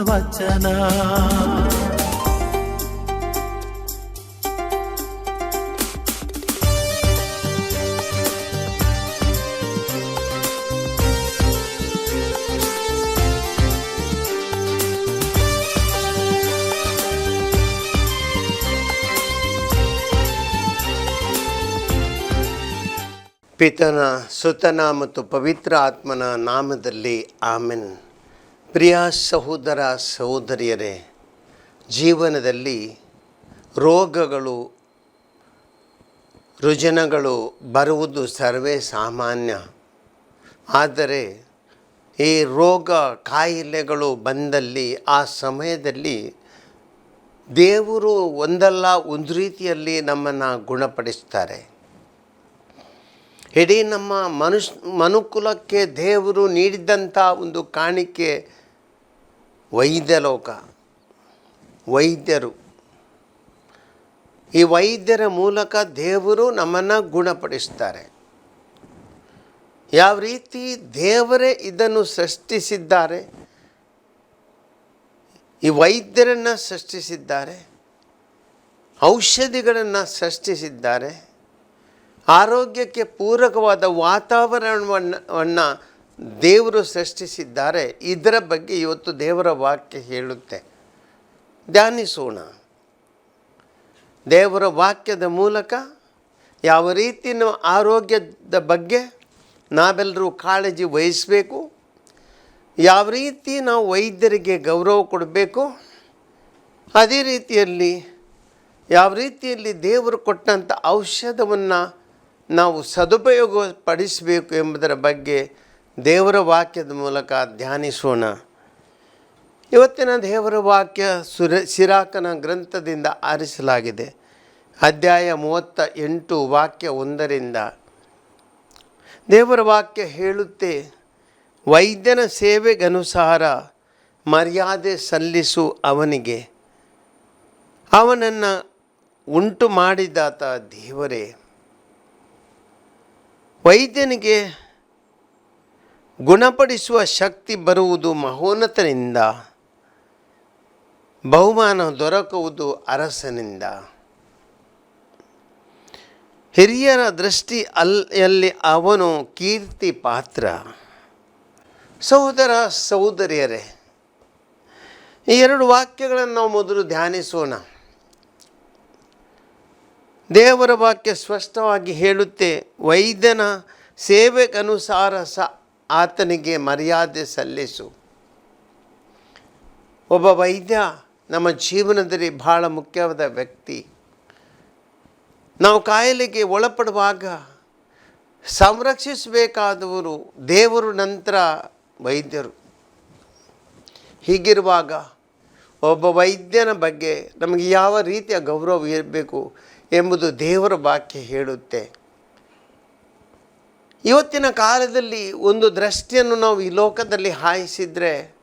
ವಚನ. ಪಿತನ ಸುತನ ಮತ್ತು ಪವಿತ್ರ ಆತ್ಮನ ನಾಮದಲ್ಲಿ ಆಮೆನ್. ಪ್ರಿಯ ಸಹೋದರ ಸಹೋದರಿಯರೇ, ಜೀವನದಲ್ಲಿ ರೋಗಗಳು, ರುಜನಗಳು ಬರುವುದು ಸರ್ವೇ ಸಾಮಾನ್ಯ. ಆದರೆ ಈ ರೋಗ ಕಾಯಿಲೆಗಳು ಬಂದಲ್ಲಿ, ಆ ಸಮಯದಲ್ಲಿ ದೇವರು ಒಂದಲ್ಲ, ಒಂದು ರೀತಿಯಲ್ಲಿ ನಮ್ಮನ್ನು ಗುಣಪಡಿಸ್ತಾರೆ. ಇಡೀ ನಮ್ಮ ಮನುಷ್, ಮನುಕುಲಕ್ಕೆ ದೇವರು ನೀಡಿದಂಥ ಒಂದು ಕಾಣಿಕೆ ವೈದ್ಯಲೋಕ ವೈದ್ಯರು. ಈ ವೈದ್ಯರ ಮೂಲಕ ದೇವರು ನಮ್ಮನ್ನು ಗುಣಪಡಿಸ್ತಾರೆ. ಯಾವ ರೀತಿ ದೇವರೇ ಇದನ್ನು ಸೃಷ್ಟಿಸಿದ್ದಾರೆ, ಈ ವೈದ್ಯರನ್ನು ಸೃಷ್ಟಿಸಿದ್ದಾರೆ, ಔಷಧಿಗಳನ್ನು ಸೃಷ್ಟಿಸಿದ್ದಾರೆ ಆರೋಗ್ಯಕ್ಕೆ ಪೂರಕವಾದ ವಾತಾವರಣವನ್ನು ದೇವರು ಸೃಷ್ಟಿಸಿದ್ದಾರೆ. ಇದರ ಬಗ್ಗೆ ಇವತ್ತು ದೇವರ ವಾಕ್ಯ ಹೇಳುತ್ತೆ. ಧ್ಯಾನಿಸೋಣ. ದೇವರ ವಾಕ್ಯದ ಮೂಲಕ ಯಾವ ರೀತಿ ಆರೋಗ್ಯದ ಬಗ್ಗೆ ನಾವೆಲ್ಲರೂ ಕಾಳಜಿ ವಹಿಸಬೇಕು, ಯಾವ ರೀತಿ ನಾವು ವೈದ್ಯರಿಗೆ ಗೌರವ ಕೊಡಬೇಕು, ಅದೇ ರೀತಿಯಲ್ಲಿ ಯಾವ ರೀತಿಯಲ್ಲಿ ದೇವರು ಕೊಟ್ಟಂಥ ಔಷಧವನ್ನು ನಾವು ಸದುಪಯೋಗ ಪಡಿಸಬೇಕು ಎಂಬುದರ ಬಗ್ಗೆ ದೇವರ ವಾಕ್ಯದ ಮೂಲಕ ಧ್ಯಾನಿಸೋಣ. ಇವತ್ತಿನ ದೇವರ ವಾಕ್ಯ ಸುರ, ಸಿರಾಕನ ಗ್ರಂಥದಿಂದ ಆರಿಸಲಾಗಿದೆ. ಅಧ್ಯಾಯ ಮೂವತ್ತ ಎಂಟು ವಾಕ್ಯ ಒಂದರಿಂದ. ದೇವರ ವಾಕ್ಯ ಹೇಳುತ್ತೆ, ವೈದ್ಯನ ಸೇವೆಗನುಸಾರ ಮರ್ಯಾದೆ ಸಲ್ಲಿಸು ಅವನಿಗೆ. ಅವನನ್ನು ಉಂಟು ಮಾಡಿದಾತ ದೇವರೇ. ವೈದ್ಯನಿಗೆ ಗುಣಪಡಿಸುವ ಶಕ್ತಿ ಬರುವುದು ಮಹೋನ್ನತನಿಂದ, ಬಹುಮಾನ ದೊರಕುವುದು ಅರಸನಿಂದ. ಹಿರಿಯರ ದೃಷ್ಟಿ ಅಲ್ಲಿ ಅವನು ಕೀರ್ತಿ ಪಾತ್ರ. ಸಹೋದರ ಸಹೋದರಿಯರೇ, ಈ ಎರಡು ವಾಕ್ಯಗಳನ್ನು ನಾವು ಮೊದಲು ಧ್ಯಾನಿಸೋಣ. ದೇವರ ವಾಕ್ಯ ಸ್ಪಷ್ಟವಾಗಿ ಹೇಳುತ್ತೆ, ವೈದ್ಯನ ಸೇವೆಗನುಸಾರ ಸ ಆತನಿಗೆ ಮರ್ಯಾದೆ ಸಲ್ಲಿಸು. ಒಬ್ಬ ವೈದ್ಯ ನಮ್ಮ ಜೀವನದಲ್ಲಿ ಬಹಳ ಮುಖ್ಯವಾದ ವ್ಯಕ್ತಿ. ನಾವು ಕಾಯಿಲೆಗೆ ಒಳಪಡುವಾಗ ಸಂರಕ್ಷಿಸಬೇಕಾದವರು ದೇವರು ನಂತರ ವೈದ್ಯರು. ಹೀಗಿರುವಾಗ ಒಬ್ಬ ವೈದ್ಯನ ಬಗ್ಗೆ ನಮಗೆ ಯಾವ ರೀತಿಯ ಗೌರವ ಇರಬೇಕು? ಎಂಬುದು ದೇವರ ವಾಕ್ಯ ಹೇಳುತ್ತೆ. ಇವತ್ತಿನ ಕಾಲದಲ್ಲಿ ಒಂದು ದೃಷ್ಟಿಯನ್ನು ನಾವು ಈ ಲೋಕದಲ್ಲಿ ಹಾಯಿಸಿದರೆ,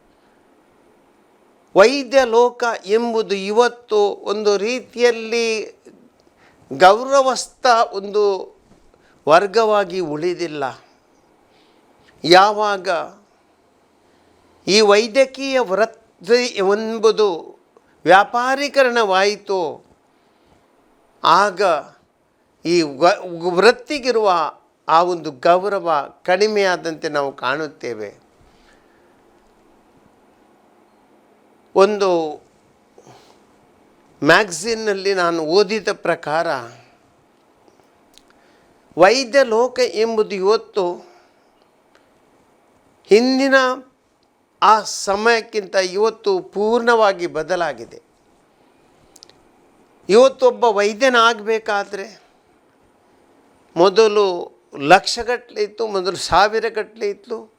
ವೈದ್ಯ ಲೋಕ ಎಂಬುದು ಇವತ್ತು ಒಂದು ರೀತಿಯಲ್ಲಿ ಗೌರವಸ್ಥ ಒಂದು ವರ್ಗವಾಗಿ ಉಳಿದಿಲ್ಲ. ಯಾವಾಗ ಈ ವೈದ್ಯಕೀಯ ವೃತ್ತಿ ಎಂಬುದು ವ್ಯಾಪಾರೀಕರಣವಾಯಿತು ಆಗ ಈ ವೃತ್ತಿಗಿರುವ ಆ ಒಂದು ಗೌರವ ಕಡಿಮೆಯಾದಂತೆ ನಾವು ಕಾಣುತ್ತೇವೆ. ಒಂದು ಮ್ಯಾಗ್ಝಿನ್ನಲ್ಲಿ ನಾನು ಓದಿದ ಪ್ರಕಾರ ವೈದ್ಯ ಲೋಕ ಎಂಬುದು ಇವತ್ತು ಹಿಂದಿನ ಆ ಸಮಯಕ್ಕಿಂತ ಇವತ್ತು ಪೂರ್ಣವಾಗಿ ಬದಲಾಗಿದೆ. ಇವತ್ತೊಬ್ಬ ವೈದ್ಯನಾಗಬೇಕಾದ್ರೆ ಮೊದಲು ಲಕ್ಷಗಟ್ಟಲೆ ಇತ್ತು, ಮೊದಲು ಸಾವಿರಗಟ್ಟಲೆ ಇತ್ತು.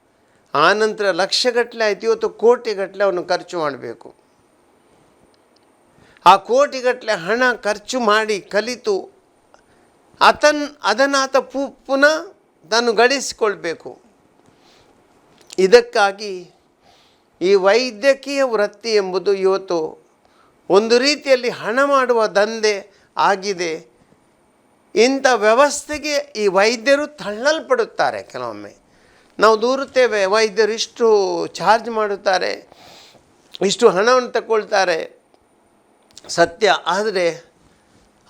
ಆನಂತರ ಲಕ್ಷಗಟ್ಟಲೆ ಆಯಿತು, ಇವತ್ತು ಕೋಟಿಗಟ್ಟಲೆ ಅವನು ಖರ್ಚು ಮಾಡಬೇಕು. ಆ ಕೋಟಿಗಟ್ಟಲೆ ಹಣ ಖರ್ಚು ಮಾಡಿ ಕಲಿತು, ಅತನ್, ಅದನ್ನಾತ ಪು, ಪುನಃ ತಾನು ಗಳಿಸಿಕೊಳ್ಬೇಕು. ಇದಕ್ಕಾಗಿ ಈ ವೈದ್ಯಕೀಯ ವೃತ್ತಿ ಎಂಬುದು ಇವತ್ತು ಒಂದು ರೀತಿಯಲ್ಲಿ ಹಣ ಮಾಡುವ ದಂಧೆ ಆಗಿದೆ. ಇಂಥ ವ್ಯವಸ್ಥೆಗೆ ಈ ವೈದ್ಯರು ತಳ್ಳಲ್ಪಡುತ್ತಾರೆ ಕೆಲವೊಮ್ಮೆ. ನಾವು ದೂರುತ್ತೇವೆ, ವೈದ್ಯರು ಇಷ್ಟು ಚಾರ್ಜ್ ಮಾಡುತ್ತಾರೆ, ಇಷ್ಟು ಹಣವನ್ನು ತಗೊಳ್ತಾರೆ. ಸತ್ಯ, ಆದರೆ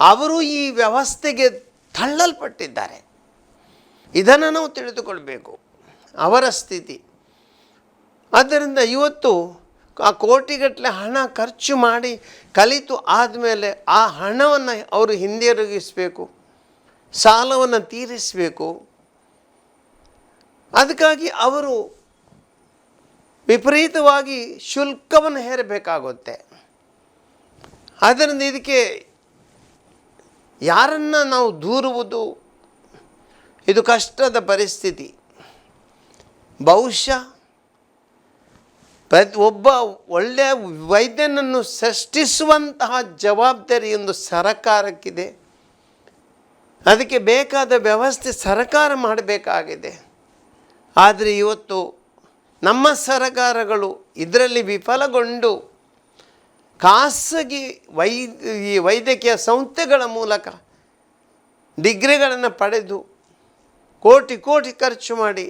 ಅವರು ಈ ವ್ಯವಸ್ಥೆಗೆ ತಳ್ಳಲ್ಪಟ್ಟಿದ್ದಾರೆ. ಇದನ್ನು ನಾವು ತಿಳಿದುಕೊಳ್ಬೇಕು. ಅವರ ಸ್ಥಿತಿ. ಆದ್ದರಿಂದ ಇವತ್ತು ಆ ಕೋಟಿಗಟ್ಟಲೆ ಹಣ ಖರ್ಚು ಮಾಡಿ ಕಲಿತು ಆದಮೇಲೆ ಆ ಹಣವನ್ನು ಅವರು ಹಿಂದಿರುಗಿಸಬೇಕು, ಸಾಲವನ್ನು ತೀರಿಸಬೇಕು. ಅದಕ್ಕಾಗಿ ಅವರು ವಿಪರೀತವಾಗಿ ಶುಲ್ಕವನ್ನು ಹೇರಬೇಕಾಗುತ್ತೆ. ಅದರಿಂದ ಇದಕ್ಕೆ ಯಾರನ್ನು ನಾವು ದೂರುವುದು? ಇದು ಕಷ್ಟದ ಪರಿಸ್ಥಿತಿ. ಬಹುಶಃ ಪ್ರತಿ ಒಬ್ಬ ಒಳ್ಳೆಯ ವೈದ್ಯನನ್ನು ಸೃಷ್ಟಿಸುವಂತಹ ಜವಾಬ್ದಾರಿ ಒಂದು ಸರಕಾರಕ್ಕಿದೆ. ಅದಕ್ಕೆ ಬೇಕಾದ ವ್ಯವಸ್ಥೆ ಸರಕಾರ ಮಾಡಬೇಕಾಗಿದೆ. ಆದರೆ ಇವತ್ತು ನಮ್ಮ ಸರಕಾರಗಳು ಇದರಲ್ಲಿ ವಿಫಲಗೊಂಡು ಖಾಸಗಿ ವೈ ಈ ವೈದ್ಯಕೀಯ ಸಂಸ್ಥೆಗಳ ಮೂಲಕ ಡಿಗ್ರಿಗಳನ್ನು ಪಡೆದು ಕೋಟಿ ಕೋಟಿ ಖರ್ಚು ಮಾಡಿ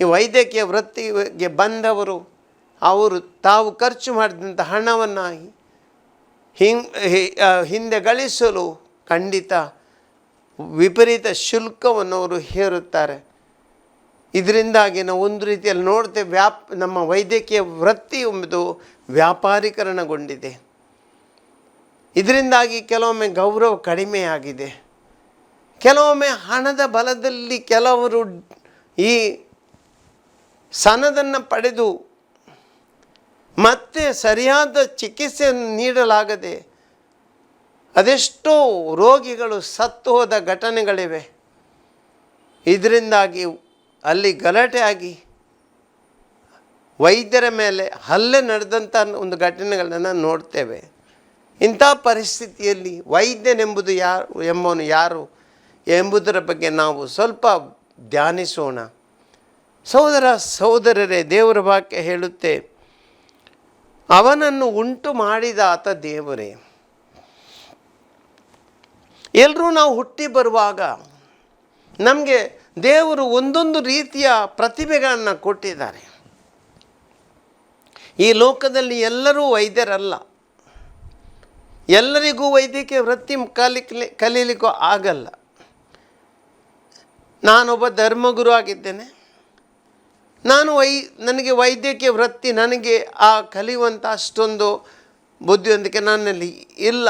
ಈ ವೈದ್ಯಕೀಯ ವೃತ್ತಿಗೆ ಬಂದವರು ಅವರು ತಾವು ಖರ್ಚು ಮಾಡಿದಂಥ ಹಣವನ್ನು ಹಿಂದೆ ಗಳಿಸಲು ಖಂಡಿತ ವಿಪರೀತ ಶುಲ್ಕವನ್ನು ಅವರು ಹೇರುತ್ತಾರೆ. ಇದರಿಂದಾಗಿ ನಾವು ಒಂದು ರೀತಿಯಲ್ಲಿ ನೋಡ್ತೇವೆ ವ್ಯಾಪ್, ನಮ್ಮ ವೈದ್ಯಕೀಯ ವೃತ್ತಿ ಒಂದು ವ್ಯಾಪಾರೀಕರಣಗೊಂಡಿದೆ. ಇದರಿಂದಾಗಿ ಕೆಲವೊಮ್ಮೆ ಗೌರವ ಕಡಿಮೆಯಾಗಿದೆ. ಕೆಲವೊಮ್ಮೆ ಹಣದ ಬಲದಲ್ಲಿ ಕೆಲವರು ಈ ಸನದನ್ನು ಪಡೆದು ಮತ್ತೆ ಸರಿಯಾದ ಚಿಕಿತ್ಸೆಯನ್ನು ನೀಡಲಾಗದೆ ಅದೆಷ್ಟೋ ರೋಗಿಗಳು ಸತ್ತು ಹೋದ ಘಟನೆಗಳಿವೆ. ಇದರಿಂದಾಗಿ ಅಲ್ಲಿ ಗಲಾಟೆ ಆಗಿ ವೈದ್ಯರ ಮೇಲೆ ಹಲ್ಲೆ ನಡೆದಂಥ ಒಂದು ಘಟನೆಗಳನ್ನು ನೋಡ್ತೇವೆ. ಇಂಥ ಪರಿಸ್ಥಿತಿಯಲ್ಲಿ ವೈದ್ಯನೆಂಬುದು ಯಾರು ಎಂಬವನು ಯಾರು ಎಂಬುದರ ಬಗ್ಗೆ ನಾವು ಸ್ವಲ್ಪ ಧ್ಯಾನಿಸೋಣ. ಸಹೋದರ ಸಹೋದರರೇ, ದೇವರ ವಾಕ್ಯ ಹೇಳುತ್ತೆ ಅವನನ್ನು ಉಂಟು ಮಾಡಿದ ಆತ ದೇವರೇ. ಎಲ್ಲರೂ ನಾವು ಹುಟ್ಟಿ ಬರುವಾಗ ನಮಗೆ ದೇವರು ಒಂದೊಂದು ರೀತಿಯ ಪ್ರತಿಭೆಗಳನ್ನು ಕೊಟ್ಟಿದ್ದಾರೆ. ಈ ಲೋಕದಲ್ಲಿ ಎಲ್ಲರೂ ವೈದ್ಯರಲ್ಲ. ಎಲ್ಲರಿಗೂ ವೈದ್ಯಕೀಯ ವೃತ್ತಿ ಕಲಿ ಕಲೀಲಿಕ್ಕೂ ಆಗಲ್ಲ. ನಾನೊಬ್ಬ ಧರ್ಮಗುರು ಆಗಿದ್ದೇನೆ. ನಾನು ವೈ, ನನಗೆ ವೈದ್ಯಕೀಯ ವೃತ್ತಿ, ನನಗೆ ಆ ಕಲಿಯುವಂಥ ಅಷ್ಟೊಂದು ಬುದ್ಧಿವಂತಿಕೆ ನನ್ನಲ್ಲಿ ಇಲ್ಲ.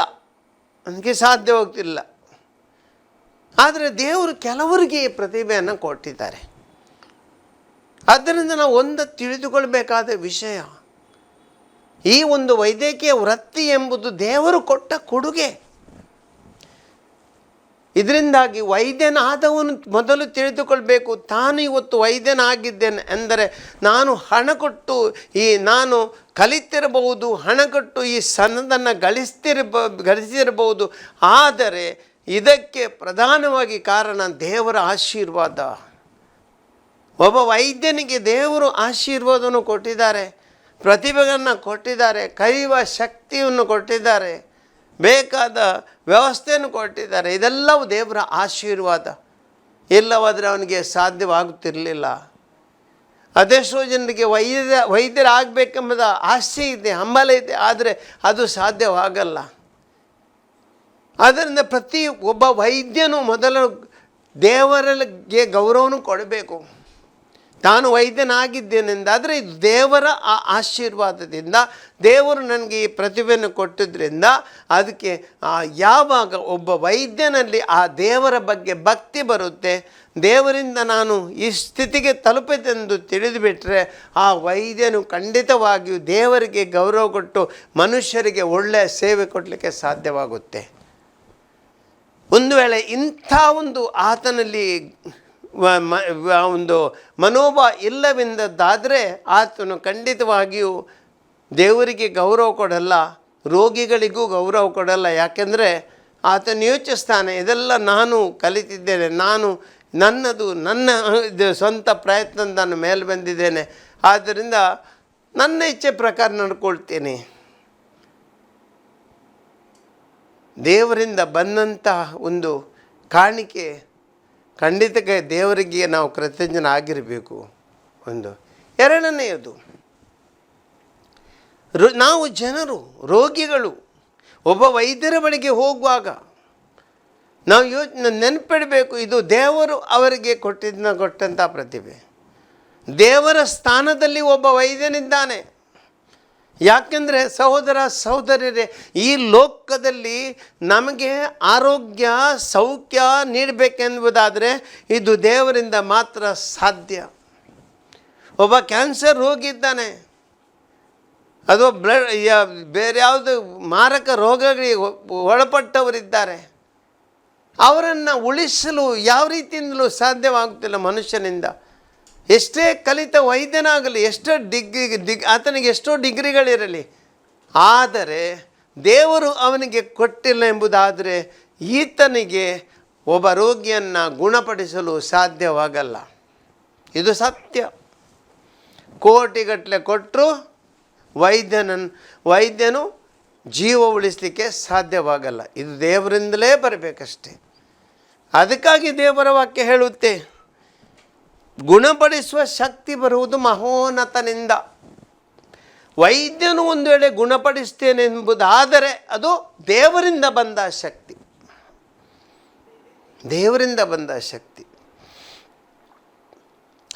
ನನಗೆ ಸಾಧ್ಯವಾಗ್ತಿಲ್ಲ ಆದರೆ ದೇವರು ಕೆಲವರಿಗೆ ಪ್ರತಿಭೆಯನ್ನು ಕೊಟ್ಟಿದ್ದಾರೆ. ಆದ್ದರಿಂದ ನಾವು ಒಂದು ತಿಳಿದುಕೊಳ್ಬೇಕಾದ ವಿಷಯ, ಈ ಒಂದು ವೈದ್ಯಕೀಯ ವೃತ್ತಿ ಎಂಬುದು ದೇವರು ಕೊಟ್ಟ ಕೊಡುಗೆ. ಇದರಿಂದಾಗಿ ವೈದ್ಯನಾದವನು ಮೊದಲು ತಿಳಿದುಕೊಳ್ಬೇಕು, ತಾನು ಇವತ್ತು ವೈದ್ಯನಾಗಿದ್ದೇನೆ ಎಂದರೆ ನಾನು ಹಣ ಕೊಟ್ಟು ಈ ನಾನು ಕಲಿತಿರಬಹುದು, ಹಣ ಕೊಟ್ಟು ಈ ಸನ್ನದನ್ನು ಗಳಿಸ್ತಿರ್ಬ, ಗಳಿಸಿರಬಹುದು, ಆದರೆ ಇದಕ್ಕೆ ಪ್ರಧಾನವಾಗಿ ಕಾರಣ ದೇವರ ಆಶೀರ್ವಾದ. ಒಬ್ಬ ವೈದ್ಯನಿಗೆ ದೇವರು ಆಶೀರ್ವಾದವನ್ನು ಕೊಟ್ಟಿದ್ದಾರೆ, ಪ್ರತಿಭೆಗಳನ್ನು ಕೊಟ್ಟಿದ್ದಾರೆ ಕಲಿಯುವ ಶಕ್ತಿಯನ್ನು ಕೊಟ್ಟಿದ್ದಾರೆ. ಬೇಕಾದ ವ್ಯವಸ್ಥೆಯನ್ನು ಕೊಟ್ಟಿದ್ದಾರೆ. ಇದೆಲ್ಲವೂ ದೇವರ ಆಶೀರ್ವಾದ. ಇಲ್ಲವಾದರೆ ಅವನಿಗೆ ಸಾಧ್ಯವಾಗುತ್ತಿರಲಿಲ್ಲ. ಅದೆಷ್ಟೋ ಜನರಿಗೆ ವೈದ್ಯ ವೈದ್ಯರಾಗಬೇಕೆಂಬುದ ಆಸೆ ಇದೆ, ಹಂಬಲ ಇದೆ, ಆದರೆ ಅದು ಸಾಧ್ಯವಾಗಲ್ಲ. ಆದ್ದರಿಂದ ಪ್ರತಿ ಒಬ್ಬ ವೈದ್ಯನು ಮೊದಲು ದೇವರಿಗೆ ಗೌರವನು ಕೊಡಬೇಕು. ತಾನು ವೈದ್ಯನಾಗಿದ್ದೇನೆಂದಾದರೆ ಇದು ದೇವರ ಆ ಆಶೀರ್ವಾದದಿಂದ, ದೇವರು ನನಗೆ ಈ ಪ್ರತಿಭೆಯನ್ನು ಕೊಟ್ಟಿದ್ದರಿಂದ ಅದಕ್ಕೆ ಯಾವಾಗ ಒಬ್ಬ ವೈದ್ಯನಲ್ಲಿ ಆ ದೇವರ ಬಗ್ಗೆ ಭಕ್ತಿ ಬರುತ್ತೆ, ದೇವರಿಂದ ನಾನು ಈ ಸ್ಥಿತಿಗೆ ತಲುಪಿತೆಂದು ತಿಳಿದುಬಿಟ್ರೆ, ಆ ವೈದ್ಯನು ಖಂಡಿತವಾಗಿಯೂ ದೇವರಿಗೆ ಗೌರವ ಕೊಟ್ಟು ಮನುಷ್ಯರಿಗೆ ಒಳ್ಳೆಯ ಸೇವೆ ಕೊಡಲಿಕ್ಕೆ ಸಾಧ್ಯವಾಗುತ್ತೆ. ಒಂದು ವೇಳೆ ಇಂಥ ಒಂದು ಆತನಲ್ಲಿ ಒಂದು ಮನೋಭಾವ ಇಲ್ಲವೆಂದದ್ದಾದರೆ ಆತನು ಖಂಡಿತವಾಗಿಯೂ ದೇವರಿಗೆ ಗೌರವ ಕೊಡಲ್ಲ, ರೋಗಿಗಳಿಗೂ ಗೌರವ ಕೊಡಲ್ಲ. ಯಾಕೆಂದರೆ ಆತನು ಯೋಚಿಸ್ತಾನೆ ಇದೆಲ್ಲ ನಾನು ಕಲಿತಿದ್ದೇನೆ, ನಾನು ನನ್ನದು, ನನ್ನ ಸ್ವಂತ ಪ್ರಯತ್ನದ ನಾನು ಮೇಲೆ ಬಂದಿದ್ದೇನೆ. ಆದ್ದರಿಂದ ನನ್ನ ಇಚ್ಛೆ ಪ್ರಕಾರ ನಡ್ಕೊಳ್ತೇನೆ. ದೇವರಿಂದ ಬಂದಂತಹ ಒಂದು ಕಾಣಿಕೆ ಖಂಡಿತಕ್ಕೆ ದೇವರಿಗೆ ನಾವು ಕೃತಜ್ಞನ ಆಗಿರಬೇಕು ಒಂದು. ಎರಡನೆಯದು ನಾವು ಜನರು, ರೋಗಿಗಳು, ಒಬ್ಬ ವೈದ್ಯರ ಬಳಿಗೆ ಹೋಗುವಾಗ ನಾವು ಯೋ, ನೆನಪಿಡಬೇಕು, ಇದು ದೇವರು ಅವರಿಗೆ ಕೊಟ್ಟಿದ್ದ ಕೊಟ್ಟಂಥ ಪ್ರತಿಭೆ. ದೇವರ ಸ್ಥಾನದಲ್ಲಿ ಒಬ್ಬ ವೈದ್ಯನಿದ್ದಾನೆ. ಯಾಕೆಂದರೆ ಸಹೋದರ ಸಹೋದರರೇ, ಈ ಲೋಕದಲ್ಲಿ ನಮಗೆ ಆರೋಗ್ಯ, ಸೌಖ್ಯ ನೀಡಬೇಕೆಂಬುದಾದರೆ ಇದು ದೇವರಿಂದ ಮಾತ್ರ ಸಾಧ್ಯ. ಒಬ್ಬ ಕ್ಯಾನ್ಸರ್ ರೋಗಿದ್ದಾನೆ ಅದು ಬ್ಲಡ್ ಬೇರೆ ಯಾವುದು ಮಾರಕ ರೋಗಗಳಿಗೆ ಒಳಪಟ್ಟವರಿದ್ದಾರೆ. ಅವರನ್ನು ಉಳಿಸಲು ಯಾವ ರೀತಿಯಿಂದಲೂ ಸಾಧ್ಯವಾಗುತ್ತಿಲ್ಲ ಮನುಷ್ಯನಿಂದ. ಎಷ್ಟೇ ಕಲಿತ ವೈದ್ಯನಾಗಲಿ, ಎಷ್ಟೋ ಡಿಗ್ರಿ, ಡಿಗ್, ಆತನಿಗೆ ಎಷ್ಟೋ ಡಿಗ್ರಿಗಳಿರಲಿ. ಆದರೆ ದೇವರು ಅವನಿಗೆ ಕೊಟ್ಟಿಲ್ಲ ಎಂಬುದಾದರೆ ಈತನಿಗೆ ಒಬ್ಬ ರೋಗಿಯನ್ನು ಗುಣಪಡಿಸಲು ಸಾಧ್ಯವಾಗಲ್ಲ. ಇದು ಸತ್ಯ. ಕೋಟಿಗಟ್ಟಲೆ ಕೊಟ್ಟರು ವೈದ್ಯನನ್ನು ವೈದ್ಯನು ಜೀವ ಉಳಿಸಲಿಕ್ಕೆ ಸಾಧ್ಯವಾಗಲ್ಲ. ಇದು ದೇವರಿಂದಲೇ ಬರಬೇಕಷ್ಟೆ. ಅದಕ್ಕಾಗಿ ದೇವರ ವಾಕ್ಯ ಹೇಳುತ್ತೆ. ಗುಣಪಡಿಸುವ ಶಕ್ತಿ ಬರುವುದು ಮಹೋನ್ನತನಿಂದ. ವೈದ್ಯನು ಒಂದು ವೇಳೆ ಗುಣಪಡಿಸ್ತೇನೆ ಎಂಬುದಾದರೆ ಅದು ದೇವರಿಂದ ಬಂದ ಶಕ್ತಿ. ದೇವರಿಂದ ಬಂದ ಶಕ್ತಿ.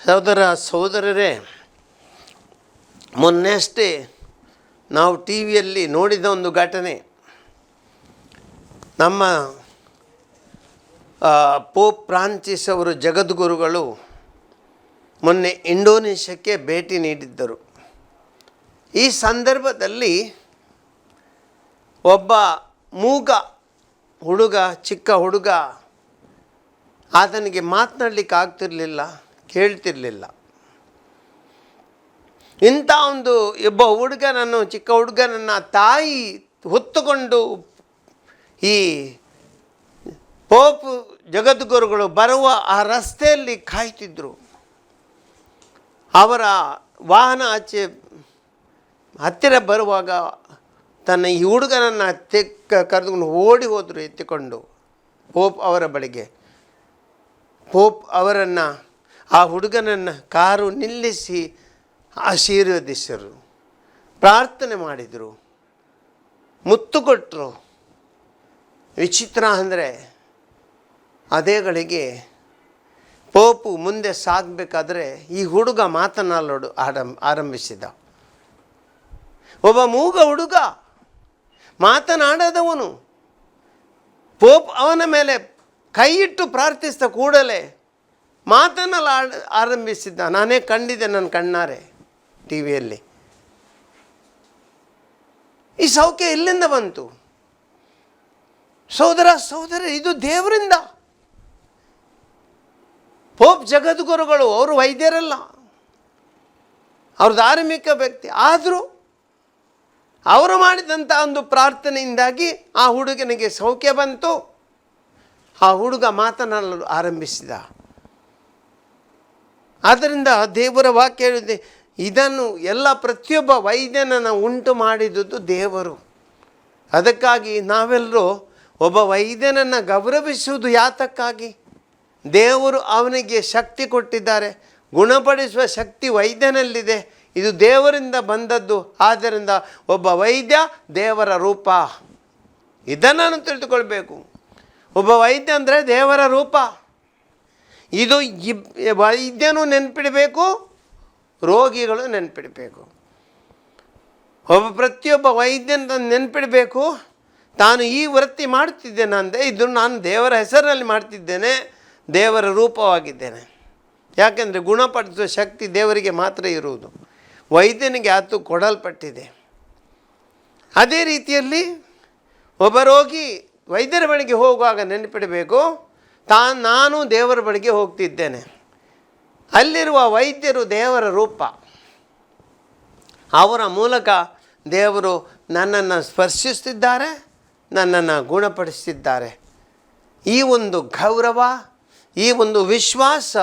ಸಹೋದರ, ಸಹೋದರರೇ ಮೊನ್ನೆಯಷ್ಟೇ ನಾವು ಟಿ ವಿಯಲ್ಲಿ ನೋಡಿದ ಒಂದು ಘಟನೆ. ನಮ್ಮ ಪೋಪ್ ಫ್ರಾನ್ಸಿಸ್ ಅವರು ಜಗದ್ಗುರುಗಳು ಮೊನ್ನೆ ಇಂಡೋನೇಷ್ಯಾಕ್ಕೆ ಭೇಟಿ ನೀಡಿದ್ದರು. ಈ ಸಂದರ್ಭದಲ್ಲಿ ಒಬ್ಬ ಮೂಗ ಹುಡುಗ, ಚಿಕ್ಕ ಹುಡುಗ ಆತನಿಗೆ ಮಾತನಾಡಲಿಕ್ಕೆ ಆಗ್ತಿರಲಿಲ್ಲ, ಕೇಳ್ತಿರಲಿಲ್ಲ. ಇಂಥ ಒಂದು ಒಬ್ಬ ಹುಡುಗನನ್ನು, ಚಿಕ್ಕ ಹುಡುಗನನ್ನು ತಾಯಿ ಹೊತ್ತುಕೊಂಡು ಈ ಪೋಪ್ ಜಗದ್ಗುರುಗಳು ಬರುವ ಆ ರಸ್ತೆಯಲ್ಲಿ ಕಾಯ್ತಿದ್ರು. ಅವರ ವಾಹನ ಆಚೆ ಹತ್ತಿರ ಬರುವಾಗ ತನ್ನ ಈ ಹುಡುಗನನ್ನು ತೆಕ್ಕ ಕರೆದುಕೊಂಡು ಓಡಿ ಹೋದರು ಎತ್ತಿಕೊಂಡು ಪೋಪ್ ಅವರ ಬಳಿಗೆ. ಪೋಪ್ ಅವರನ್ನು, ಆ ಹುಡುಗನನ್ನು ಕಾರು ನಿಲ್ಲಿಸಿ ಆಶೀರ್ವದಿಸಿದರು ಪ್ರಾರ್ಥನೆ ಮಾಡಿದರು. ಮುತ್ತು ಕೊಟ್ಟರು ವಿಚಿತ್ರ ಅಂದರೆ ಅದೇ ಗಳಿಗೆ ಪೋಪು ಮುಂದೆ ಸಾಗಬೇಕಾದ್ರೆ ಈ ಹುಡುಗ ಮಾತನಾಡಲು ಆಡಂ, ಆರಂಭಿಸಿದ. ಒಬ್ಬ ಮೂಗ ಹುಡುಗ ಮಾತನಾಡದವನು. ಪೋಪ್ ಅವನ ಮೇಲೆ ಕೈ ಇಟ್ಟು ಪ್ರಾರ್ಥಿಸಿದ ಕೂಡಲೇ ಮಾತನಾಡಲು ಆಡ, ಆರಂಭಿಸಿದ್ದ. ನಾನೇ ಕಂಡಿದ್ದೆ ನನ್ನ ಕಣ್ಣಾರೆ ಟಿ ವಿಯಲ್ಲಿ ಈ ಸೌಖ್ಯ ಎಲ್ಲಿಂದ ಬಂತು. ಸೋದರ ಸೋದರ ಇದು ದೇವರಿಂದ. ಪೋಪ್ ಜಗದ್ಗುರುಗಳು, ಅವರು ವೈದ್ಯರಲ್ಲ. ಅವರು ಧಾರ್ಮಿಕ ವ್ಯಕ್ತಿ. ಆದರೂ ಅವರು ಮಾಡಿದಂಥ ಒಂದು ಪ್ರಾರ್ಥನೆಯಿಂದಾಗಿ ಆ ಹುಡುಗನಿಗೆ ಸೌಖ್ಯ ಬಂತು. ಆ ಹುಡುಗ ಮಾತನಾಡಲು ಆರಂಭಿಸಿದ. ಆದ್ದರಿಂದ ದೇವರ ವಾಕ್ಯ ಹೇಳಿದೆ ಇದನ್ನು ಎಲ್ಲ ಪ್ರತಿಯೊಬ್ಬ ವೈದ್ಯನನ್ನು ಉಂಟು ಮಾಡಿದುದು ದೇವರು. ಅದಕ್ಕಾಗಿ ನಾವೆಲ್ಲರೂ ಒಬ್ಬ ವೈದ್ಯನನ್ನು ಗೌರವಿಸುವುದು ಯಾತಕ್ಕಾಗಿ? ದೇವರು ಅವನಿಗೆ ಶಕ್ತಿ ಕೊಟ್ಟಿದ್ದಾರೆ, ಗುಣಪಡಿಸುವ ಶಕ್ತಿ ವೈದ್ಯನಲ್ಲಿದೆ. ಇದು ದೇವರಿಂದ ಬಂದದ್ದು. ಆದ್ದರಿಂದ ಒಬ್ಬ ವೈದ್ಯ ದೇವರ ರೂಪ. ಇದನ್ನು ನಾನು ತಿಳಿದುಕೊಳ್ಬೇಕು. ಒಬ್ಬ ವೈದ್ಯ ಅಂದರೆ ದೇವರ ರೂಪ. ಇದು ವೈದ್ಯನು ನೆನಪಿಡಬೇಕು, ರೋಗಿಗಳು ನೆನ್ಪಿಡಬೇಕು. ಒಬ್ಬ ಪ್ರತಿಯೊಬ್ಬ ವೈದ್ಯನ ನೆನಪಿಡಬೇಕು. ತಾನು ಈ ವೃತ್ತಿ ಮಾಡ್ತಿದ್ದೇನೆ ಅಂದರೆ ಇದು ನಾನು ದೇವರ ಹೆಸರಿನಲ್ಲಿ ಮಾಡ್ತಿದ್ದೇನೆ. ದೇವರ ರೂಪವಾಗಿದ್ದೇನೆ. ಯಾಕೆಂದರೆ ಗುಣಪಡಿಸುವ ಶಕ್ತಿ ದೇವರಿಗೆ ಮಾತ್ರ ಇರುವುದು. ವೈದ್ಯನಿಗೆ ಅದು ಕೊಡಲ್ಪಟ್ಟಿದೆ. ಅದೇ ರೀತಿಯಲ್ಲಿ ಒಬ್ಬ ರೋಗಿ ವೈದ್ಯರ ಬಳಿಗೆ ಹೋಗುವಾಗ ನೆನಪಿಡಬೇಕು ತಾ ನಾನು ದೇವರ ಬಳಿಗೆ ಹೋಗ್ತಿದ್ದೇನೆ. ಅಲ್ಲಿರುವ ವೈದ್ಯರು ದೇವರ ರೂಪ. ಅವರ ಮೂಲಕ ದೇವರು ನನ್ನನ್ನು ಸ್ಪರ್ಶಿಸ್ತಿದ್ದಾರೆ ನನ್ನನ್ನು ಗುಣಪಡಿಸ್ತಿದ್ದಾರೆ ಈ ಒಂದು ಗೌರವ ಈ ಒಂದು ವಿಶ್ವಾಸ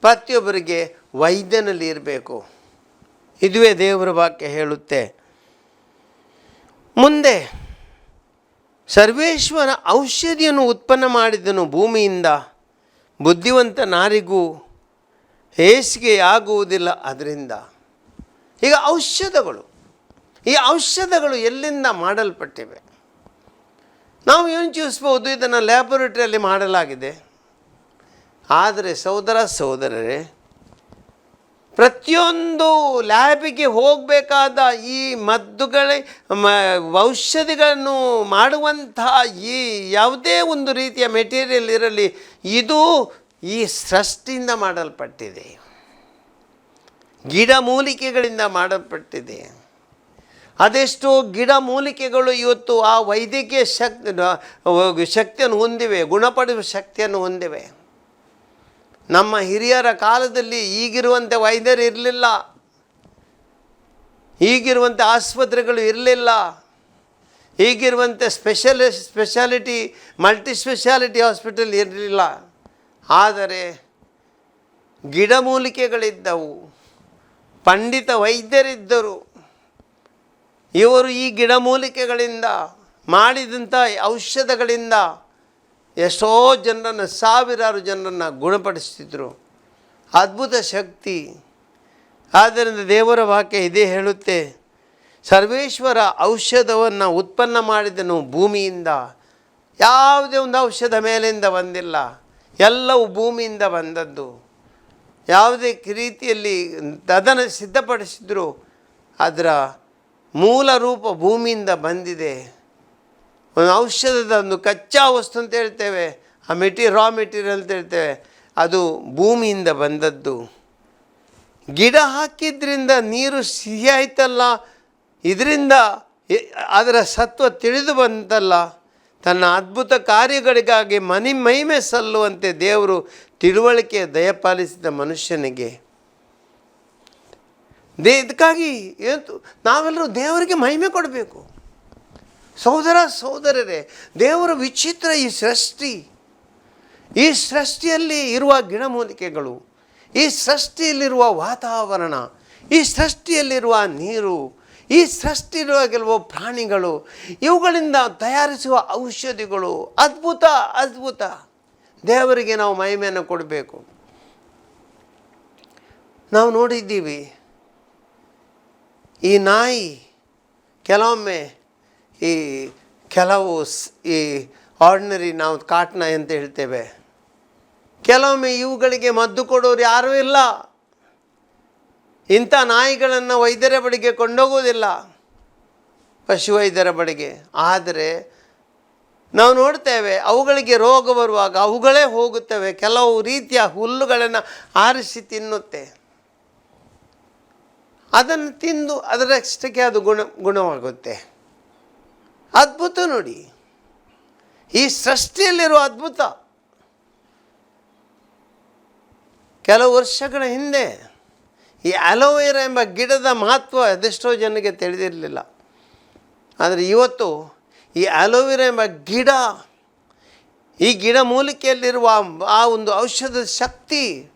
ಪ್ರತಿಯೊಬ್ಬರಿಗೆ ವೈದ್ಯನಲ್ಲಿ ಇರಬೇಕು. ಇದುವೇ ದೇವರ ವಾಕ್ಯ ಹೇಳುತ್ತೆ. ಮುಂದೆ, ಸರ್ವೇಶ್ವರ ಔಷಧಿಯನ್ನು ಉತ್ಪನ್ನ ಮಾಡಿದನು ಭೂಮಿಯಿಂದ. ಬುದ್ಧಿವಂತ ನಾರಿಗೂ ಹೇಸಿಗೆಯಾಗುವುದಿಲ್ಲ ಅದರಿಂದ. ಈಗ ಔಷಧಗಳು, ಈ ಔಷಧಗಳು ಎಲ್ಲಿಂದ ಮಾಡಲ್ಪಟ್ಟಿವೆ? ನಾವು ಯೋಚಿಸ್ಬೋದು ಇದನ್ನು ಲ್ಯಾಬೊರೇಟ್ರಿಯಲ್ಲಿ ಮಾಡಲಾಗಿದೆ. ಆದರೆ ಸಹೋದರ ಸಹೋದರರೇ, ಪ್ರತಿಯೊಂದು ಲ್ಯಾಬಿಗೆ ಹೋಗಬೇಕಾದ ಈ ಮದ್ದುಗಳ ಔಷಧಿಗಳನ್ನು ಮಾಡುವಂತಹ ಈ ಯಾವುದೇ ಒಂದು ರೀತಿಯ ಮೆಟೀರಿಯಲ್ ಇರಲಿ, ಇದು ಈ ಸೃಷ್ಟಿಯಿಂದ ಮಾಡಲ್ಪಟ್ಟಿದೆ. ಗಿಡಮೂಲಿಕೆಗಳಿಂದ ಮಾಡಲ್ಪಟ್ಟಿದೆ. ಅದೆಷ್ಟೋ ಗಿಡಮೂಲಿಕೆಗಳು ಇವತ್ತು ಆ ವೈದ್ಯಕೀಯ ಶಕ್ತಿ ಶಕ್ತಿಯನ್ನು ಹೊಂದಿವೆ, ಗುಣಪಡಿಸುವ ಶಕ್ತಿಯನ್ನು ಹೊಂದಿವೆ. ನಮ್ಮ ಹಿರಿಯರ ಕಾಲದಲ್ಲಿ ಈಗಿರುವಂತೆ ವೈದ್ಯರು ಇರಲಿಲ್ಲ. ಈಗಿರುವಂತೆ ಆಸ್ಪತ್ರೆಗಳು ಇರಲಿಲ್ಲ. ಈಗಿರುವಂತೆ specially speciality, multi speciality hospital ಇರಲಿಲ್ಲ. ಆದರೆ ಗಿಡಮೂಲಿಕೆಗಳಿದ್ದವು ಪಂಡಿತ ವೈದ್ಯರಿದ್ದರು. ಇವರು ಈ ಗಿಡಮೂಲಿಕೆಗಳಿಂದ ಮಾಡಿದಂಥ ಔಷಧಗಳಿಂದ ಎಷ್ಟೋ ಜನರನ್ನು, ಸಾವಿರಾರು ಜನರನ್ನು ಗುಣಪಡಿಸ್ತಿದ್ರು. ಅದ್ಭುತ ಶಕ್ತಿ. ಆದ್ದರಿಂದ ದೇವರ ವಾಕ್ಯ ಇದೇ ಹೇಳುತ್ತೆ. ಸರ್ವೇಶ್ವರ ಔಷಧವನ್ನು ಉತ್ಪನ್ನ ಮಾಡಿದನು ಭೂಮಿಯಿಂದ. ಯಾವುದೇ ಒಂದು ಔಷಧ ಮೇಲಿಂದ ಬಂದಿಲ್ಲ. ಎಲ್ಲವೂ ಭೂಮಿಯಿಂದ ಬಂದದ್ದು. ಯಾವುದೇ ರೀತಿಯಲ್ಲಿ ಅದನ್ನು ಸಿದ್ಧಪಡಿಸಿದ್ರು. ಅದರ ಮೂಲ ರೂಪ ಭೂಮಿಯಿಂದ ಬಂದಿದೆ. ಒಂದು ಔಷಧದ ಒಂದು ಕಚ್ಚಾ ವಸ್ತು ಅಂತ ಹೇಳ್ತೇವೆ. ಆ ಮೆಟಿ ರಾ ಮೆಟೀರಿಯಲ್ ಅಂತ ಹೇಳ್ತೇವೆ. ಅದು ಭೂಮಿಯಿಂದ ಬಂದದ್ದು. ಗಿಡ ಹಾಕಿದ್ರಿಂದ ನೀರು ಸಿಹಿ ಆಯ್ತಲ್ಲ ಇದರಿಂದ ಅದರ ಸತ್ವ ತಿಳಿದು ಬಂತಲ್ಲ? ತನ್ನ ಅದ್ಭುತ ಕಾರ್ಯಗಳಿಗಾಗಿ ಮನಿ ಮೈಮೆ ಸಲ್ಲುವಂತೆ ದೇವರು ತಿಳುವಳಿಕೆ ದಯಪಾಲಿಸಿದ ಮನುಷ್ಯನಿಗೆ. ದೇ, ಇದಕ್ಕಾಗಿ ಏನು ನಾವೆಲ್ಲರೂ ದೇವರಿಗೆ ಮಹಿಮೆ ಕೊಡಬೇಕು. ಸಹೋದರ, ಸಹೋದರರೇ, ದೇವರ ವಿಚಿತ್ರ ಈ ಸೃಷ್ಟಿ, ಈ ಸೃಷ್ಟಿಯಲ್ಲಿ ಇರುವ ಗಿಡಮೂಲಿಕೆಗಳು, ಈ ಸೃಷ್ಟಿಯಲ್ಲಿರುವ ವಾತಾವರಣ, ಈ ಸೃಷ್ಟಿಯಲ್ಲಿರುವ ನೀರು, ಈ ಸೃಷ್ಟಿಯಿರುವ ಕೆಲವು ಪ್ರಾಣಿಗಳು, ಇವುಗಳಿಂದ ತಯಾರಿಸುವ ಔಷಧಿಗಳು, ಅದ್ಭುತ ಅದ್ಭುತ. ದೇವರಿಗೆ ನಾವು ಮಹಿಮೆಯನ್ನು ಕೊಡಬೇಕು. ನಾವು ನೋಡಿದ್ದೀವಿ, ಈ ನಾಯಿ ಕೆಲವೊಮ್ಮೆ ಈ ಕೆಲವು ಈ ಆರ್ಡಿನರಿ ನಾವು ಕಾಟ್ನ ಅಂತ ಹೇಳ್ತೇವೆ. ಕೆಲವೊಮ್ಮೆ ಇವುಗಳಿಗೆ ಮದ್ದು ಕೊಡೋರು ಯಾರೂ ಇಲ್ಲ. ಇಂಥ ನಾಯಿಗಳನ್ನು ವೈದ್ಯರ ಬಳಿಗೆ ಕೊಂಡೋಗೋದಿಲ್ಲ ಪಶುವೈದ್ಯರ ಬಳಿಗೆ. ಆದರೆ ನಾವು ನೋಡ್ತೇವೆ ಅವುಗಳಿಗೆ ರೋಗ ಬರುವಾಗ ಅವುಗಳೇ ಹೋಗುತ್ತವೆ. ಕೆಲವು ರೀತಿಯ ಹುಲ್ಲುಗಳನ್ನು ಆರಿಸಿ ತಿನ್ನುತ್ತೆ. ಅದನ್ನು ತಿಂದು ಅದರಷ್ಟಕ್ಕೆ ಅದು ಗುಣ ಗುಣವಾಗುತ್ತೆ. ಅದ್ಭುತ ನೋಡಿ. ಈ ಸೃಷ್ಟಿಯಲ್ಲಿರುವ ಅದ್ಭುತ. ಕೆಲವು ವರ್ಷಗಳ ಹಿಂದೆ ಈ ಅಲೋವೆರಾ ಎಂಬ ಗಿಡದ ಮಹತ್ವ ಅದೆಷ್ಟೋ ಜನಕ್ಕೆ ತಿಳಿದಿರಲಿಲ್ಲ. ಆದರೆ ಇವತ್ತು ಈ ಅಲೋವೆರಾ ಎಂಬ ಗಿಡ, ಈ ಗಿಡ ಮೂಲಿಕೆಯಲ್ಲಿರುವ ಆ ಒಂದು ಔಷಧದ ಶಕ್ತಿ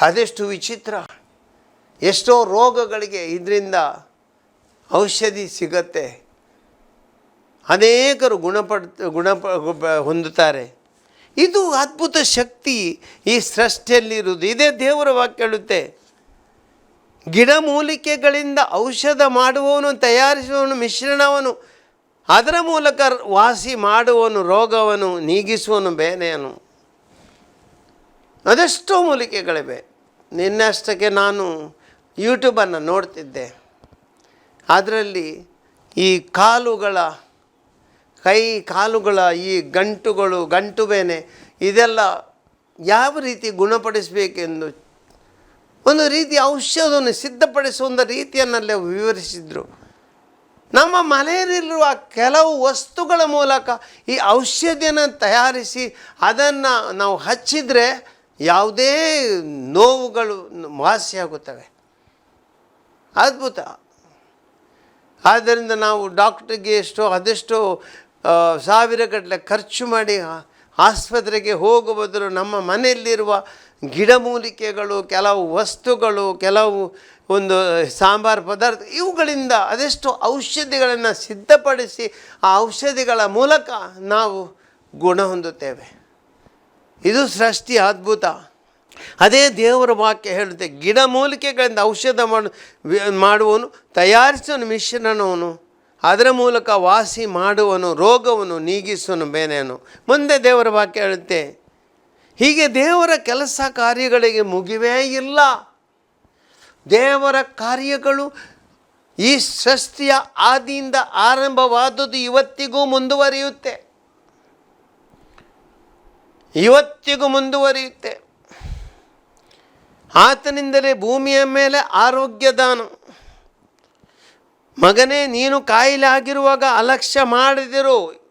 ಅದೆಷ್ಟು ವಿಚಿತ್ರ. ಎಷ್ಟೋ ರೋಗಗಳಿಗೆ ಇದರಿಂದ ಔಷಧಿ ಸಿಗತ್ತೆ. ಅನೇಕರು ಗುಣಪಡ್ ಗುಣ ಹೊಂದುತ್ತಾರೆ. ಇದು ಅದ್ಭುತ ಶಕ್ತಿ. ಈ ಸೃಷ್ಟಿಯಲ್ಲಿರುವುದು. ಇದೇ ದೇವರ ವಾಕ್ಯ ಹೇಳುತ್ತೆ. ಗಿಡಮೂಲಿಕೆಗಳಿಂದ ಔಷಧ ಮಾಡುವವನು, ತಯಾರಿಸುವವನು, ಮಿಶ್ರಣವನು. ಅದರ ಮೂಲಕ ವಾಸಿ ಮಾಡುವವನು ರೋಗವನ್ನು ನೀಗಿಸುವನು ಬೇನೆಯನು ಅದೆಷ್ಟೋ ಮೂಲಿಕೆಗಳಿವೆ. ನಿನ್ನಷ್ಟಕ್ಕೆ ನಾನು ಯೂಟ್ಯೂಬನ್ನು ನೋಡ್ತಿದ್ದೆ. ಅದರಲ್ಲಿ ಈ ಕಾಲುಗಳ ಕೈ ಕಾಲುಗಳ ಈ ಗಂಟುಗಳು, ಗಂಟು ಬೇನೆ, ಇದೆಲ್ಲ ಯಾವ ರೀತಿ ಗುಣಪಡಿಸಬೇಕೆಂದು ಒಂದು ರೀತಿ ಔಷಧವನ್ನು ಸಿದ್ಧಪಡಿಸುವ ಒಂದು ರೀತಿಯನ್ನಲ್ಲೇ ವಿವರಿಸಿದರು. ನಮ್ಮ ಮನೆಯಲ್ಲಿರುವ ಕೆಲವು ವಸ್ತುಗಳ ಮೂಲಕ ಈ ಔಷಧಿಯನ್ನು ತಯಾರಿಸಿ ಅದನ್ನು ನಾವು ಹಚ್ಚಿದರೆ ಯಾವುದೇ ನೋವುಗಳು ವಾಸಿಯಾಗುತ್ತವೆ. ಅದ್ಭುತ. ಆದ್ದರಿಂದ ನಾವು ಡಾಕ್ಟ್ರಿಗೆ ಎಷ್ಟೋ, ಅದೆಷ್ಟೋ ಆ, ಸಾವಿರಗಟ್ಟಲೆ ಖರ್ಚು ಮಾಡಿ ಆಸ್ಪತ್ರೆಗೆ ಹೋಗುವ ನಮ್ಮ ಮನೆಯಲ್ಲಿರುವ ಗಿಡಮೂಲಿಕೆಗಳು ಕೆಲವು ವಸ್ತುಗಳು ಕೆಲವು ಒಂದು ಸಾಂಬಾರು ಪದಾರ್ಥ ಇವುಗಳಿಂದ ಅದೆಷ್ಟು ಔಷಧಿಗಳನ್ನು ಸಿದ್ಧಪಡಿಸಿ ಆ ಔಷಧಿಗಳ ಮೂಲಕ ನಾವು ಗುಣ ಹೊಂದುತ್ತೇವೆ. ಇದು ಸೃಷ್ಟಿ ಅದ್ಭುತ. ಅದೇ ದೇವರ ವಾಕ್ಯ ಹೇಳುತ್ತೆ ಗಿಡಮೂಲಿಕೆಗಳಿಂದ ಔಷಧ ಮಾಡು ಮಾಡುವವನು ತಯಾರಿಸುವನು ಮಿಶ್ರಣವನು ಅದರ ಮೂಲಕ ವಾಸಿ ಮಾಡುವನು, ರೋಗವನ್ನು ನೀಗಿಸುವನು ಬೇನೇನು ಮುಂದೆ ದೇವರ ವಾಕ್ಯ ಹೇಳುತ್ತೆ, ಹೀಗೆ ದೇವರ ಕೆಲಸ ಕಾರ್ಯಗಳಿಗೆ ಮುಗಿವೇ ಇಲ್ಲ. ದೇವರ ಕಾರ್ಯಗಳು ಈ ಸೃಷ್ಟಿಯ ಆದಿಯಿಂದ ಆರಂಭವಾದದ್ದು ಇವತ್ತಿಗೂ ಮುಂದುವರಿಯುತ್ತೆ. ಇವತ್ತಿಗೂ ಮುಂದುವರಿಯುತ್ತೆ. ಆತನಿಂದಲೇ ಭೂಮಿಯ ಮೇಲೆ ಆರೋಗ್ಯ ದಾನ ಮಗನೇ, ನೀನು ಕಾಯಿಲೆ ಆಗಿರುವಾಗ ಅಲಕ್ಷ್ಯ ಮಾಡಿದಿರು.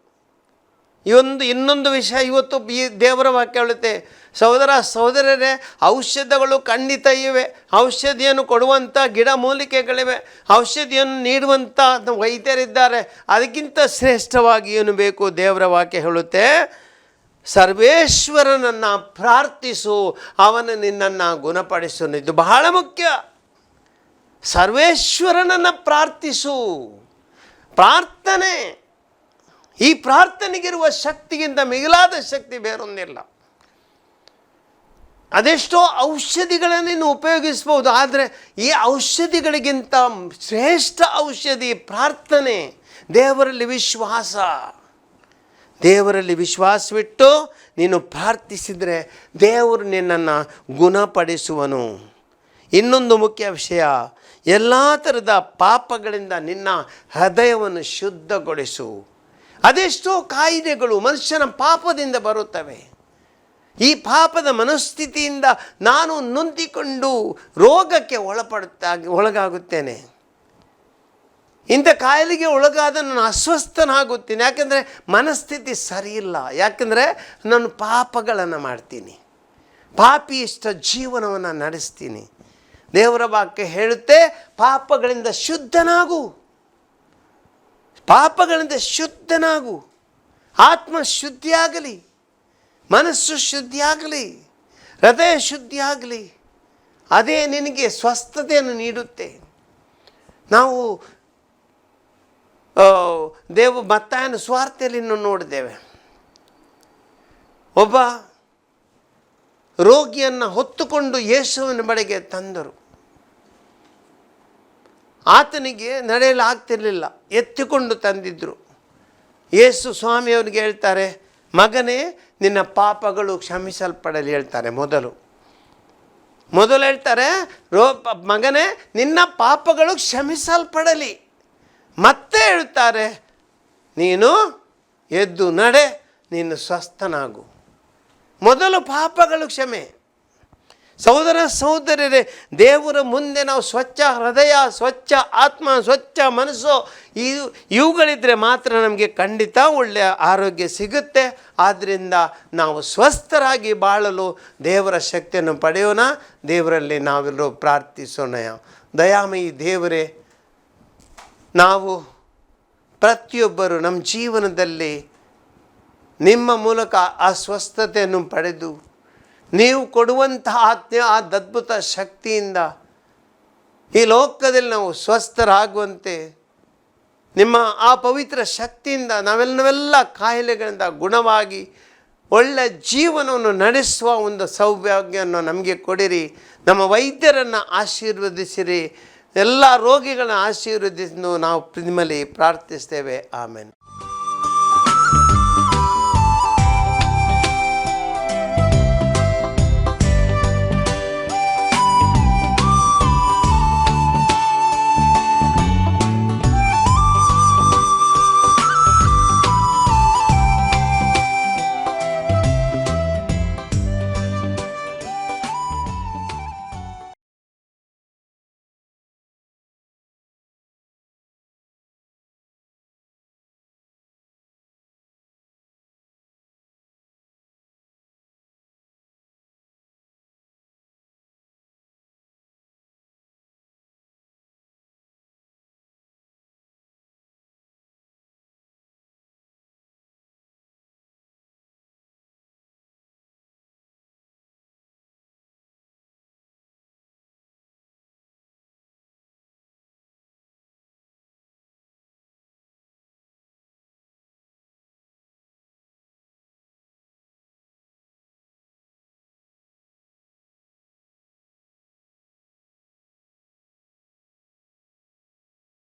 ಇವೊಂದು ಇನ್ನೊಂದು ವಿಷಯ ಇವತ್ತು ಈ ದೇವರ ವಾಕ್ಯ ಹೇಳುತ್ತೆ. ಸಹೋದರ, ಸಹೋದರರೇ, ಔಷಧಗಳು ಖಂಡಿತ ಇವೆ. ಔಷಧಿಯನ್ನು ಕೊಡುವಂಥ ಗಿಡ ಮೂಲಿಕೆಗಳಿವೆ. ಔಷಧಿಯನ್ನು ನೀಡುವಂಥ ವೈದ್ಯರಿದ್ದಾರೆ. ಅದಕ್ಕಿಂತ ಶ್ರೇಷ್ಠವಾಗಿ ಏನು ಬೇಕು ದೇವರ ವಾಕ್ಯ ಹೇಳುತ್ತೆ. ಸರ್ವೇಶ್ವರನನ್ನು ಪ್ರಾರ್ಥಿಸು, ಅವನು ನಿನ್ನನ್ನು ಗುಣಪಡಿಸು. ಇದು ಬಹಳ ಮುಖ್ಯ. ಸರ್ವೇಶ್ವರನನ್ನು ಪ್ರಾರ್ಥಿಸು. ಪ್ರಾರ್ಥನೆ. ಈ ಪ್ರಾರ್ಥನೆಗಿರುವ ಶಕ್ತಿಗಿಂತ ಮಿಗಿಲಾದ ಶಕ್ತಿ ಬೇರೊಂದಿಲ್ಲ. ಅದೆಷ್ಟೋ ಔಷಧಿಗಳನ್ನು ನೀನು ಉಪಯೋಗಿಸ್ಬೋದು, ಆದರೆ ಈ ಔಷಧಿಗಳಿಗಿಂತ ಶ್ರೇಷ್ಠ ಔಷಧಿ ಪ್ರಾರ್ಥನೆ ದೇವರಲ್ಲಿ ವಿಶ್ವಾಸ. ದೇವರಲ್ಲಿ ವಿಶ್ವಾಸವಿಟ್ಟು ನೀನು ಪ್ರಾರ್ಥಿಸಿದರೆ ದೇವರು ನಿನ್ನನ್ನು ಗುಣಪಡಿಸುವನು. ಇನ್ನೊಂದು ಮುಖ್ಯ ವಿಷಯ ಎಲ್ಲ ಥರದ ಪಾಪಗಳಿಂದ ನಿನ್ನ ಹೃದಯವನ್ನು ಶುದ್ಧಗೊಳಿಸು. ಅದೆಷ್ಟೋ ಕಾಯಿಲೆಗಳು ಮನುಷ್ಯನ ಪಾಪದಿಂದ ಬರುತ್ತವೆ. ಈ ಪಾಪದ ಮನಸ್ಥಿತಿಯಿಂದ ನಾನು ನೊಂದಿಕೊಂಡು ರೋಗಕ್ಕೆ ಒಳಪಡ್ತಾ ಒಳಗಾಗುತ್ತೇನೆ. ಇಂಥ ಕಾಯಿಲೆಗೆ ಒಳಗಾದ ನಾನು ಅಸ್ವಸ್ಥನಾಗುತ್ತೀನಿ. ಯಾಕೆಂದರೆ ಮನಸ್ಥಿತಿ ಸರಿಯಿಲ್ಲ. ಯಾಕೆಂದರೆ ನಾನು ಪಾಪಗಳನ್ನು ಮಾಡ್ತೀನಿ. ಪಾಪಿ ಇಷ್ಟ ಜೀವನವನ್ನು ನಡೆಸ್ತೀನಿ. ದೇವರ ವಾಕ್ಯ ಹೇಳುತ್ತೆ, ಪಾಪಗಳಿಂದ ಶುದ್ಧನಾಗು. ಪಾಪಗಳಿಂದ ಶುದ್ಧನಾಗು. ಆತ್ಮ ಶುದ್ಧಿಯಾಗಲಿ, ಮನಸ್ಸು ಶುದ್ಧಿಯಾಗಲಿ, ಹೃದಯ ಶುದ್ಧಿಯಾಗಲಿ, ಅದೇ ನಿನಗೆ ಸ್ವಸ್ಥತೆಯನ್ನು ನೀಡುತ್ತೆ. ನಾವು ದೇವ ಮತ್ತಾಯನ ಸ್ವಾರ್ಥೆಯಲ್ಲಿ ನೋಡಿದ್ದೇವೆ. ಒಬ್ಬ ರೋಗಿಯನ್ನು ಹೊತ್ತುಕೊಂಡು ಯೇಸುವಿನ ಬಳಿಗೆ ತಂದರು. ಆತನಿಗೆ ನಡೆಯಲಾಗ್ತಿರಲಿಲ್ಲ. ಎತ್ತಿಕೊಂಡು ತಂದಿದ್ದರು ಯೇಸು ಸ್ವಾಮಿಯವ್ರಿಗೆ ಹೇಳ್ತಾರೆ, ಮಗನೇ, ನಿನ್ನ ಪಾಪಗಳು ಕ್ಷಮಿಸಲ್ಪಡಲಿ ಹೇಳ್ತಾರೆ ಮೊದಲು. ಮೊದಲು ಹೇಳ್ತಾರೆ, ರೋ, ಮಗನೇ, ನಿನ್ನ ಪಾಪಗಳು ಕ್ಷಮಿಸಲ್ಪಡಲಿ ಮತ್ತೆ ಹೇಳ್ತಾರೆ, ನೀನು ಎದ್ದು ನಡೆ, ನೀನು ಸ್ವಸ್ಥನಾಗು ಮೊದಲು ಪಾಪಗಳು ಕ್ಷಮೆ. ಸಹೋದರ ಸಹೋದರರೇ, ದೇವರ ಮುಂದೆ ನಾವು ಸ್ವಚ್ಛ ಹೃದಯ, ಸ್ವಚ್ಛ ಆತ್ಮ, ಸ್ವಚ್ಛ ಮನಸ್ಸು ಇವು ಇವುಗಳಿದ್ದರೆ ಮಾತ್ರ ನಮಗೆ ಖಂಡಿತ ಒಳ್ಳೆಯ ಆರೋಗ್ಯ ಸಿಗುತ್ತೆ. ಆದ್ದರಿಂದ ನಾವು ಸ್ವಸ್ಥರಾಗಿ ಬಾಳಲು ದೇವರ ಶಕ್ತಿಯನ್ನು ಪಡೆಯೋಣ. ದೇವರಲ್ಲಿ ನಾವೆಲ್ಲರೂ ಪ್ರಾರ್ಥಿಸೋಣ. ದಯಾಮಯಿ ದೇವರೇ, ನಾವು ಪ್ರತಿಯೊಬ್ಬರು ನಮ್ಮ ಜೀವನದಲ್ಲಿ ನಿಮ್ಮ ಮೂಲಕ ಅಸ್ವಸ್ಥತೆಯನ್ನು ಸ್ವಸ್ಥತೆಯನ್ನು ಪಡೆದು ನೀವು ಕೊಡುವಂತಹ ಆತ್ಮ ಆ ಅದ್ಭುತ ಶಕ್ತಿಯಿಂದ ಈ ಲೋಕದಲ್ಲಿ ನಾವು ಸ್ವಸ್ಥರಾಗುವಂತೆ ನಿಮ್ಮ ಆ ಪವಿತ್ರ ಶಕ್ತಿಯಿಂದ ನಾವೆಲ್ಲ ನಾವೆಲ್ಲ ಕಾಯಿಲೆಗಳಿಂದ ಗುಣವಾಗಿ ಒಳ್ಳೆಯ ಜೀವನವನ್ನು ನಡೆಸುವ ಒಂದು ಸೌಭಾಗ್ಯವನ್ನು ನಮಗೆ ಕೊಡಿರಿ. ನಮ್ಮ ವೈದ್ಯರನ್ನು ಆಶೀರ್ವದಿಸಿರಿ. ಎಲ್ಲ ರೋಗಿಗಳನ್ನ ಆಶೀರ್ವದಿಸಲು ನಾವು ನಿಮ್ಮಲ್ಲಿ ಪ್ರಾರ್ಥಿಸ್ತೇವೆ. ಆಮೇಲೆ